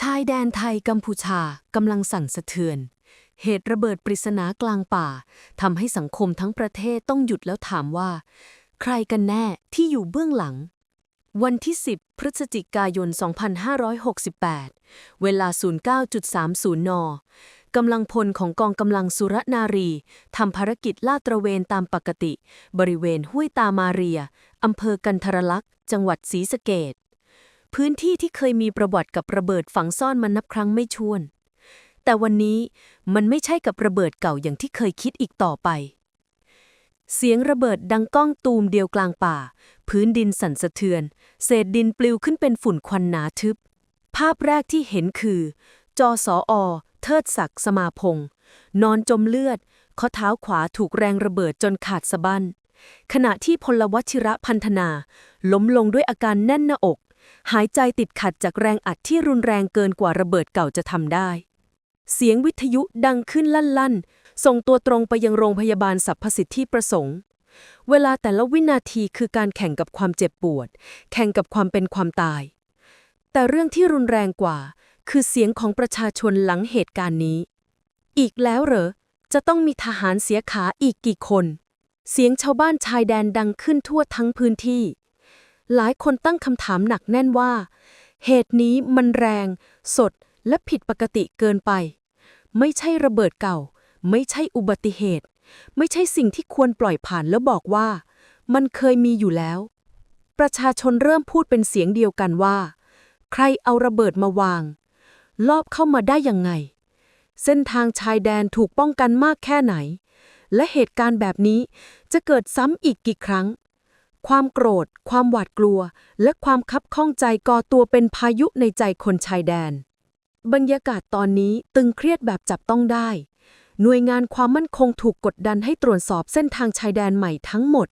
ชายแดนไทยกัมพูชากำลังสั่นสะเทือน เหตุระเบิดปริศนากลางป่าทำให้สังคมทั้งประเทศต้องหยุดแล้วถามว่า ใครกันแน่ที่อยู่เบื้องหลัง วันที่ 10 พฤศจิกายน 2568 เวลา 09.30 น กำลังพลของกองกำลังสุรนารีทำภารกิจลาดตระเวนตามปกติ บริเวณห้วยตามาเรียอำเภอกันทรลักษ์ จังหวัดศรีสะเกษ พื้นที่ที่เคยมีประวัติกับระเบิดฝังซ่อนมานับครั้งไม่ถ้วน แต่วันนี้มันไม่ใช่กับระเบิดเก่าอย่างที่เคยคิดอีกต่อไป เสียงระเบิดดังก้องตูมเดียวกลางป่า พื้นดินสั่นสะเทือน เศษดินปลิวขึ้นเป็นฝุ่นควันหนาทึบ ภาพแรกที่เห็นคือ จอสออเทิดศักดิ์สมาพงศ์นอนจมเลือด ข้อเท้าขวาถูกแรงระเบิดจนขาดสะบั้นขณะที่พลวัชิระพันธนา ล้มลงด้วยอาการแน่นหน้าอก หายใจติดขัดจากแรงอัดที่รุนแรงเกินกว่าระเบิดเก่าจะทำได้ เสียงวิทยุดังขึ้นลั่นๆ ส่งตัวตรงไปยังโรงพยาบาลสรรพสิทธิประสงค์ เวลาแต่ละวินาทีคือการแข่งกับความเจ็บปวด แข่งกับความเป็นความตาย แต่เรื่องที่รุนแรงกว่า คือเสียงของประชาชนหลังเหตุการณ์นี้ อีกแล้วเหรอ จะต้องมีทหารเสียขาอีกกี่คน เสียงชาวบ้านชายแดนดังขึ้นทั่วทั้งพื้นที่ หลายคนตั้งคำถามหนักแน่นว่า เหตุนี้มันแรง สดและผิดปกติเกินไป ไม่ใช่ระเบิดเก่า ไม่ใช่อุบัติเหตุ ไม่ใช่สิ่งที่ควรปล่อยผ่านแล้วบอกว่า มันเคยมีอยู่แล้ว ประชาชนเริ่มพูดเป็นเสียงเดียวกันว่า ใครเอาระเบิดมาวาง ลอบเข้ามาได้ยังไง เส้นทางชายแดนถูกป้องกันมากแค่ไหน และเหตุการณ์แบบนี้จะเกิดซ้ำอีกกี่ครั้ง ความโกรธ ความหวาดกลัว และความคับข้องใจก่อตัวเป็นพายุในใจคนชายแดน บรรยากาศตอนนี้ตึงเครียดแบบจับต้องได้ หน่วยงานความมั่นคงถูกกดดันให้ตรวจสอบเส้นทางชายแดนใหม่ทั้งหมด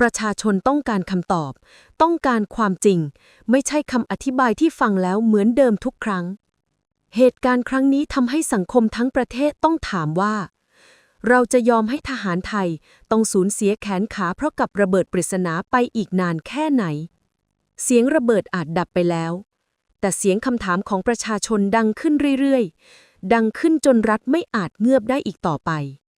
ประชาชนต้องการคำตอบ ต้องการความจริง ไม่ใช่คำอธิบายที่ฟังแล้วเหมือนเดิมทุกครั้ง เหตุการณ์ครั้งนี้ทำให้สังคมทั้งประเทศต้องถามว่า เราจะยอมให้ทหารไทยต้องสูญเสียแขนขาเพราะกับระเบิดปริศนาไปอีกนานแค่ไหน เสียงระเบิดอาจดับไปแล้ว แต่เสียงคำถามของประชาชนดังขึ้นเรื่อยๆ ดังขึ้นจนรัฐไม่อาจเงือบได้อีกต่อไป